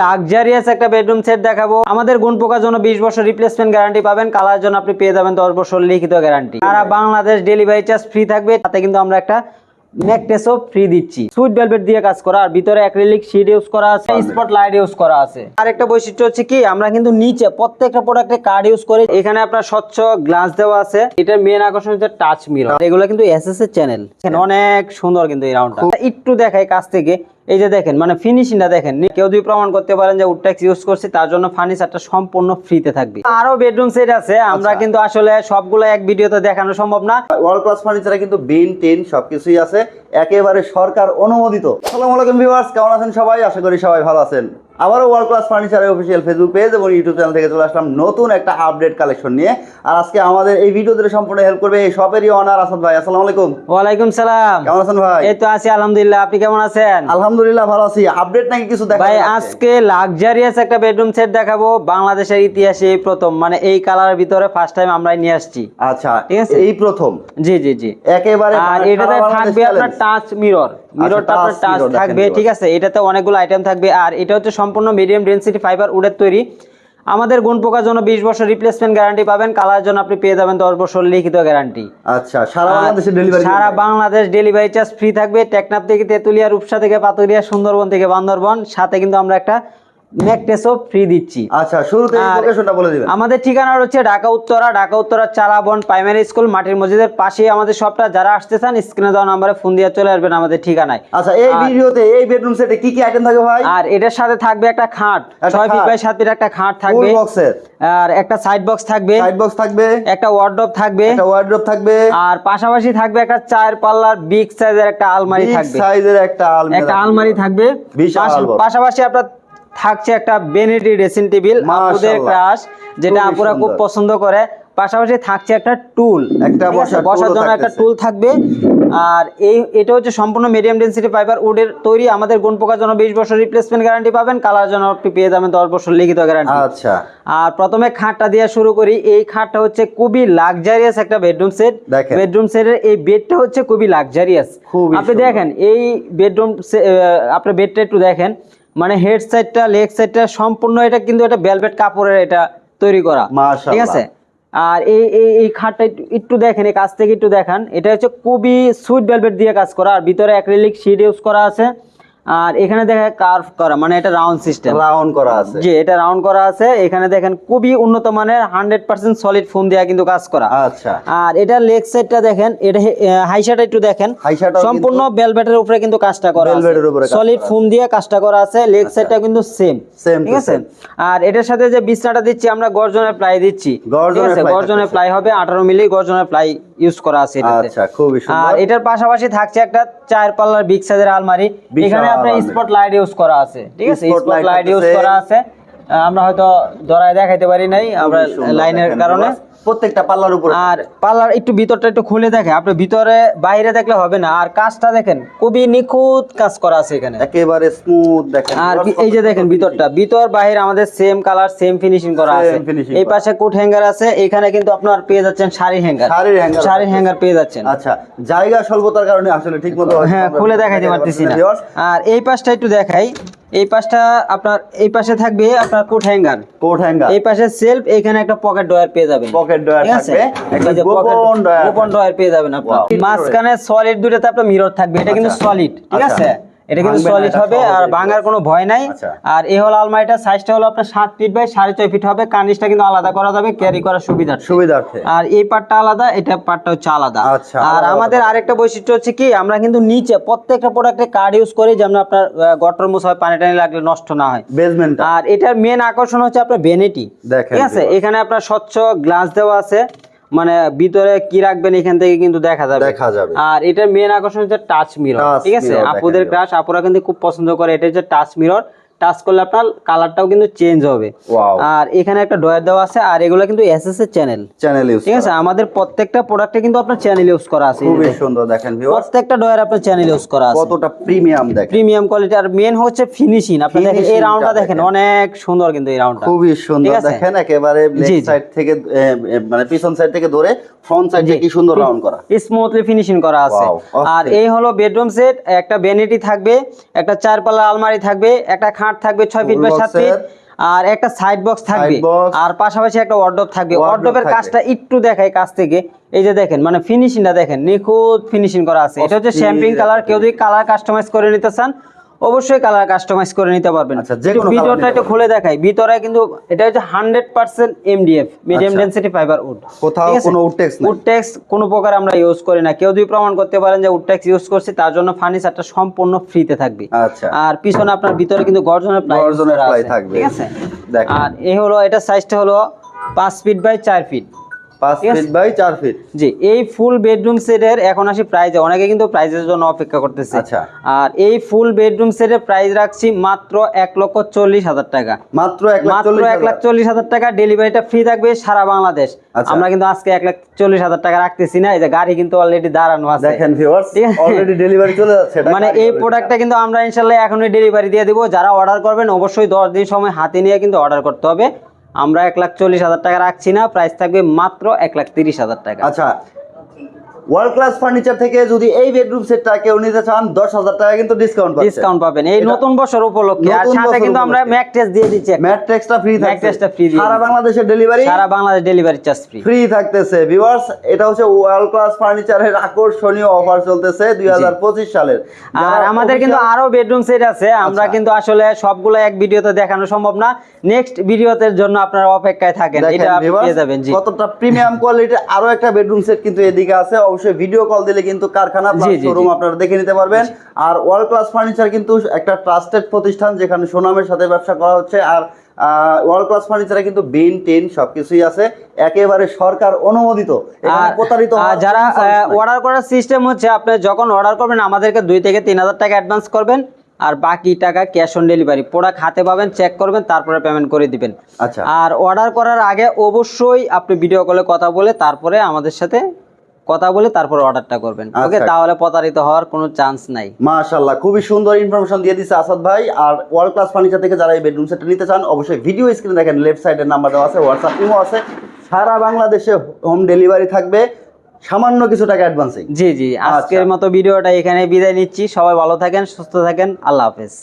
Luxurious একটা bedroom set দেখাবো। আমাদের গুণ পোকার জন্য বিশ বছর রিপ্লেসমেন্ট গ্যারান্টি পাবেন কালার জন্য আপনি পেয়ে যাবেন দশ বছর লিখিত গ্যারান্টি সারা বাংলাদেশ ডেলিভারি চার্জ ফ্রি থাকবে তাতে কিন্তু আমরা একটা ফ্রি দিচ্ছি। সুইট ভেলভেট দিয়ে কাজ করা আর ভিতরে অ্যাক্রিলিক শিট ইউজ করা আছে স্পট লাইট ইউজ করা আছে। আর একটা বৈশিষ্ট্য হচ্ছে কি আমরা কিন্তু নিচে প্রত্যেকটা প্রোডাক্টে কার্ড ইউজ করি। এখানে আপনার স্বচ্ছ গ্লাস দেওয়া আছে এটার মেন আকর্ষণ হচ্ছে টাচ মিরর এগুলো কিন্তু এসএস এর চ্যানেল অনেক সুন্দর কিন্তু এই রাউন্ডটা একটু দেখাই কাছ থেকে এই যে দেখেন মানে ফিনিশিংটা দেখেন কেউ যদি প্রমাণ করতে পারেন যে উডটেক্স ইউজ করছি তার জন্য ফার্নিচারটা সম্পূর্ণ ফ্রিতে থাকবে। আরও বেডরুম সেট আছে আমরা কিন্তু আসলে সবগুলো এক ভিডিওতে দেখানো সম্ভব না। ওয়ার্ল্ড ক্লাস ফার্নিচারে কিন্তু বিন টিন সবকিছুই আছে একেবারে সরকার অনুমোদিত। আসসালামু আলাইকুম ভিউয়ার্স কেমন আছেন সবাই? আশা করি সবাই ভালো আছেন। আবারও ওয়ার্ল্ড ক্লাস ফার্নিচারের অফিসিয়াল ফেসবুক পেজ এবং ইউটিউব চ্যানেল থেকে চলে আসলাম নতুন একটা আপডেট কালেকশন নিয়ে। আর আজকে আমাদের এই ভিডিওতে সম্পূর্ণ হেল্প করবে এই শপেরই অনার আসাদ ভাই। আসসালামু আলাইকুম। ওয়ালাইকুম সালাম। কেমন আছেন ভাই? এই তো আছি আলহামদুলিল্লাহ। আপনি কেমন আছেন? আলহামদুলিল্লাহ ভালো আছি। আপডেট নাকি কিছু দেখা ভাই আজকে লাক্সারিয়াস একটা বেডরুম সেট দেখাবো। বাংলাদেশের ইতিহাসে এই প্রথম। মানে এই কালারের ভিতরে ফার্স্ট টাইম আমরাই নিয়ে আসছি। আচ্ছা ঠিক আছে? এই প্রথম? জি জি জি। একেবারে আর মানে এটাতে থাকবে আপনার টাচ মিরর মিররটা আপনার টাচ থাকবে ঠিক আছে? এটাতে অনেকগুলো আইটেম থাকবে। আর এটা হচ্ছে সম্পূর্ণ মিডিয়াম ডেনসিটি ফাইবার উডের তৈরি। আমাদের গুণ পোকার জন্য বিশ বছর রিপ্লেসমেন্ট গ্যারান্টি পাবেন। কালার জন্য আপনি পেয়ে যাবেন দশ বছর লিখিত গ্যারান্টি আচ্ছা সারা বাংলাদেশে ডেলিভারি সারা বাংলাদেশ ডেলিভারি চার্জ ফ্রি থাকবে। টেকনাফ থেকে তেঁতুলিয়া রূপসা থেকে পাতুরিয়া সুন্দরবন থেকে বান্দরবন। সাথে কিন্তু আমরা একটা নেকটেসও ফ্রি দিচ্ছি। আচ্ছা শুরুতে আর- লোকেশনটা বলে দিবেন। আমাদের ঠিকানা হচ্ছে ঢাকা উত্তরা। ঢাকা উত্তরা চালাবন প্রাইমারি স্কুল মাটির মসজিদের পাশেই আমাদের সবটা যারা আসতে চান স্ক্রিনে দেওয়া নাম্বারে ফোন দিয়ে চলে আসবেন আমাদের ঠিকানায়। আচ্ছা এই ভিডিওতে এই বেডরুম সেটে কি কি আইটেম থাকে ভাই? আর এটার সাথে থাকবে একটা খাট। একটা ফিট বাই সাত ফিট একটা খাট থাকবে। বক্সের আর একটা সাইড বক্স থাকবে। সাইড বক্স থাকবে। একটা থাকবে। একটা থাকবে। আর পাশাপাশি থাকবে একটা চার পাল্লার বিগ সাইজের একটা আলমারি থাকবে। সাইজের একটা আলমিরা একটা আলমারি থাকবে। পাশাপাশি আপনার থাকছে একটা বেনেটি ড্রেসিং টেবিল আপুদের ক্রাশ যেটা আপুরা খুব পছন্দ করে। পাশাপাশি থাকছে একটা টুল একটা বসার জন্য একটা টুল থাকবে। আর এই এটা হচ্ছে সম্পূর্ণ মিডিয়াম ডেন্সিটি ফাইবার উডের তৈরি। আমাদের গুণ পোকার জন্য বিশ বছর রিপ্লেসমেন্ট গ্যারান্টি পাবেন। কালার জন্য আপনি পেয়ে যাবেন দশ বছর লিখিত গ্যারান্টি আচ্ছা। আর প্রথমে খাটটা দিয়ে শুরু করি। এই খাটটা হচ্ছে খুবই লাক্সারিয়াস একটা বেডরুম সেট। বেডরুম সেটের এই বেডটা হচ্ছে খুবই লাক্সারিয়াস আপনি দেখেন এই বেডরুম আপনার বেডটা একটু দেখেন। মানে হেড সাইডটা লেগ সাইডটা সম্পূর্ণ এটা কিন্তু এটা ভেলভেট কাপড়ের এটা তৈরি করা। ঠিক আছে? আর এই এই এই খাটটা একটু- দেখেন এই কাছ থেকে একটু দেখান। এটা হচ্ছে খুবই সুইট ভেলভেট দিয়ে কাজ করা। আর ভিতরে অ্যাক্রিলিক শিট ইউজ করা আছে। আর এখানে দেখেন কার্ভ করা মানে এটা রাউন্ড সিস্টেম রাউন্ড করা আছে। জি এটা রাউন্ড করা আছে। এখানে দেখেন খুবই উন্নত মানের হান্ড্রেড পার্সেন্ট সলিড ফোম দেওয়া কিন্তু কাজ করা। আচ্ছা। আর এটা লেগ সাইডটা দেখেন এটা হাইশাটা একটু দেখেন। সম্পূর্ণ বেলভেটের উপরে কিন্তু কাজটা করা আছে। এর উপরে সলিড ফোম দিয়ে কাজটা করা আছে। লেগ সাইডটা কিন্তু সেম ঠিক আছে? আর এটার সাথে যে বিছনাটা দিচ্ছি আমরা গর্জনের প্লাই দিচ্ছি। গর্জনের প্লাই হবে 18 মিলি গর্জনের প্লাই ইউজ করা আছে আচ্ছা খুবই আর এটার পাশাপাশি থাকছে একটা চার পাল্লার বিগ সাইজের আলমারি। এখানে আপনার স্পট লাইট ইউজ করা আছে ঠিক আছে? স্পট লাইট ইউজ করা আছে। আমরা হয়তো ধরায় দেখাইতে পারি নাই আমরা লাইনের কারণে। প্রত্যেকটা পাল্লার উপরে। আর পার্লার একটু ভিতরটা একটু খুলে দেখে আপনি ভিতরে বাইরে দেখলে হবে না। আর কাজটা দেখেন খুবই নিখুঁত কাজ করা আছে এখানে। একেবারে স্মুথ দেখেন। আর এই যে দেখেন ভিতরটা ভিতর বাহির আমাদের সেম কালার সেম ফিনিশিং করা আছে। এই পাশে কোট হ্যাঙ্গার আছে এখানে কিন্তু আপনার পেয়ে যাচ্ছেন শাড়ি হ্যাঙ্গার শাড়ির hanger শাড়ির হ্যাঙ্গার পেয়ে যাচ্ছেন। আচ্ছা জায়গা স্বল্পতার কারণে আসলে ঠিক মতো হ্যাঁ খুলে দেখাইতে পারতেছি না। আর এই পাশটা একটু দেখাই। এই পাশটা আপনার এই পাশে থাকবে আপনার কোট হ্যাঙ্গার কোট হ্যাঙ্গার এই পাশে সেলফ এখানে একটা পকেট ড্রয়ার পেয়ে যাবেন পকেট ড্রয়ার? থাকবে একটা গোপন ড্রয়ার ডয়ার গোপন ড্রয়ার পেয়ে যাবেন আপনি. মাঝখানে সলিড দুটোতে আপনার মিরর থাকবে এটা কিন্তু আচ্ছা। সলিড ঠিক আচ্ছা। আছে এটা কিন্তু সলিড হবে আর ভাঙার কোনো ভয় নাই। আচ্ছা। আর এই হলো আলমারিটার সাইজটা হলো আপনার সাত ফিট বাই সাড়ে ছয় ফিট হবে কার্নিশটা কিন্তু আলাদা করা যাবে ক্যারি করার সুবিধা সুবিধার্থে। আর এই পার্টটা আলাদা এটা পার্টটা হচ্ছে আলাদা। আচ্ছা, আর আমাদের আরেকটা বৈশিষ্ট্য হচ্ছে কি আমরা কিন্তু নিচে প্রত্যেকটা প্রোডাক্টে কার্ড ইউজ করি যেমন আপনার গটর মুছ হয় পানি টানি লাগলে নষ্ট না হয়। বেসমেন্ট আর এটার মেন আকর্ষণ হচ্ছে আপনার বেনেটি দেখেন ঠিক আছে? এখানে আপনার স্বচ্ছ গ্লাস দেওয়া আছে। মানে ভিতরে কি রাখবেন এখান থেকে কিন্তু দেখা যাবে দেখা যাবে। আর এটার মেন আকর্ষণ হচ্ছে টাচ মিরর ঠিক আছে আপুদের। ক্রাশ আপুরা কিন্তু খুব পছন্দ করে এটা হচ্ছে টাচ মিরর টাচ করলে আপনার কালারটাও কিন্তু চেঞ্জ হবে। আর এখানে একটা ডয়ার দেওয়া আছে আর এগুলো কিন্তু এসএস এর চ্যানেল চ্যানেল ইউজ ঠিক আছে? আমাদের প্রত্যেকটা প্রোডাক্টে কিন্তু আপনার চ্যানেল ইউজ করা আছে। খুবই সুন্দর দেখেন ভিউয়ার্স প্রত্যেকটা ডয়ার আপনার চ্যানেল ইউজ করা আছে। কতটা প্রিমিয়াম দেখেন। প্রিমিয়াম কোয়ালিটি আর মেন হচ্ছে ফিনিশিং আপনি দেখেন এই রাউন্ডটা দেখেন। অনেক সুন্দর কিন্তু এই রাউন্ডটা খুবই সুন্দর দেখেন একেবারে লেফট সাইড থেকে মানে পিছন সাইড থেকে ধরে ফ্রন্ট সাইড কি সুন্দর রাউন্ড করা। স্মুথলি ফিনিশিং করা আছে। আর এই হলো বেডরুম সেট একটা ভ্যানিটি থাকবে একটা চার পাল্লা আলমারি থাকবে একটা খাট খাট থাকবে ছয় ফিট বাই সাত ফিট আর একটা সাইড বক্স থাকবে। আর পাশাপাশি একটা ওয়ার্ডরোব থাকবে। ওয়ার্ডরোবের কাজটা একটু দেখাই কাছ থেকে। এই যে দেখেন মানে ফিনিশিংটা দেখেন নিখুঁত ফিনিশিং করা আছে। এটা হচ্ছে শ্যাম্পিং কালার কেউ যদি কালার কাস্টমাইজ করে নিতে চান অবশ্যই কালার কাস্টমাইজ করে নিতে পারবেন। আচ্ছা, ভিতরটা একটু খুলে দেখাই। ভিতরে কিন্তু এটা হচ্ছে hundred percent MDF medium. Density fibre wood কোথাও কোনো উডটেক্স উডটেক্স কোনো প্রকার আমরা ইউজ করি না। কেউ যদি প্রমাণ করতে পারেন যে উডটেক্স ইউজ করছি তার জন্য ফার্নিচারটা সম্পূর্ণ ফ্রিতে থাকবে। আচ্ছা। আর পিছনে আপনার ভিতরে কিন্তু গর্জনের প্লাই গর্জনের ply থাকবে। ঠিক আছে? আর এই হলো এটা সাইজটা হলো পাঁচ ফিট বাই চার ফিট পাঁচ ঠিক আছে। ফিট বাই চার ফিট জি এই ফুল বেডরুম সেটের এখন আসি প্রাইজে অনেকে কিন্তু প্রাইজের জন্য অপেক্ষা করতেছে। আচ্ছা। আর এই ফুল বেডরুম সেটের প্রাইস রাখছি মাত্র এক লক্ষ চল্লিশ হাজার টাকা। মাত্র মাত্র এক লাখ চল্লিশ হাজার টাকা ডেলিভারিটা ফ্রি থাকবে সারা বাংলাদেশ। আচ্ছা। আমরা কিন্তু আজকে এক লাখ চল্লিশ হাজার টাকা রাখতেছি না এই যে গাড়ি কিন্তু অলরেডি দাঁড়ানো আছে। দেখেন ভিউয়ার্স অলরেডি ডেলিভারি চলে যাচ্ছে মানে এই প্রোডাক্টটা কিন্তু আমরা ইনশাল্লাহ এখনই ডেলিভারি দিয়ে দিব। যারা অর্ডার করবেন অবশ্যই দশ দিন সময় হাতে নিয়ে কিন্তু অর্ডার করতে হবে। আমরা এক লাখ চল্লিশ হাজার টাকা রাখছি না প্রাইস থাকবে মাত্র এক লাখ তিরিশ হাজার টাকা। আচ্ছা ওয়ার্ল্ড ক্লাস ফার্নিচার থেকে যদি এই বেডরুম সেটটা কেউ নিতে চান দশ হাজার টাকা কিন্তু ডিসকাউন্ট ডিসকাউন্ট পাবেন। এই নতুন বছর উপলক্ষে। আর সাথে কিন্তু আমরা। ম্যাক টেস্ট দিয়ে দিচ্ছি একটা। ম্যাট্রিক্সটা ফ্রি থাকছে। Free দিয়ে সারা। বাংলাদেশের ডেলিভারি সারা Bangladesh delivery charge free free থাকতেছে। ভিউয়ার্স এটা হচ্ছে ওয়ার্ল্ড ক্লাস ফার্নিচারের আকর্ষণীয় অফার চলতেছে দুই হাজার পঁচিশ সালের। আর আমাদের কিন্তু আরও বেডরুম সেট আছে। আমরা আচ্ছা। কিন্তু আসলে সবগুলো এক ভিডিওতে দেখানো সম্ভব না। নেক্সট ভিডিওতে জন্য আপনারা অপেক্ষায় থাকেন। এটা পেয়ে যাবেন। জি। কতটা প্রিমিয়াম কোয়ালিটির আরও একটা বেডরুম সেট কিন্তু এদিকে আছে। অবশ্যই ভিডিও কল দিলে কিন্তু কারখানা। শোরুম আপনারা দেখে নিতে পারবেন। আর ওয়ার্ল্ড ক্লাস ফার্নিচার কিন্তু একটা ট্রাস্টেড প্রতিষ্ঠান যেখানে সুনামের সাথে ব্যবসা করা হচ্ছে। আর ওয়ার্ল্ড ক্লাস ফার্নিচারে কিন্তু বিন টিন সবকিছুই আছে। একেবারে সরকার অনুমোদিত প্রতারিত যারা। অর্ডার করার সিস্টেম হচ্ছে আপনি যখন অর্ডার করবেন আমাদেরকে দুই থেকে তিন হাজার টাকা অ্যাডভান্স করবেন। আর বাকি টাকা ক্যাশ অন ডেলিভারি প্রোডাক্ট হাতে পাবেন চেক করবেন তারপরে পেমেন্ট করে দিবেন। আচ্ছা। আর অর্ডার করার আগে অবশ্যই আপনি ভিডিও কলে কথা বলে তারপরে আমাদের সাথে কথা বলে তারপর অর্ডারটা করবেন। ওকে আচ্ছা। তাহলে প্রতারিত হওয়ার কোনো চান্স নাই। মাশাল্লাহ খুবই সুন্দর ইনফরমেশন দিয়ে দিচ্ছে আসাদ ভাই। আর ওয়ার্ল্ড ক্লাস ফার্নিচার থেকে যারা এই বেডরুম সেটটা নিতে চান অবশ্যই ভিডিও স্ক্রিনে দেখেন লেফট সাইডের নাম্বার দেওয়া আছে হোয়াটসঅ্যাপ ইমো আছে। সারা বাংলাদেশে হোম ডেলিভারি থাকবে সামান্য কিছু টাকা অ্যাডভান্সিং জি জি আজকের আচ্ছা। মতো ভিডিওটা এখানে বিদায় নিচ্ছি। সবাই ভালো থাকেন সুস্থ থাকেন। আল্লাহ হাফেজ।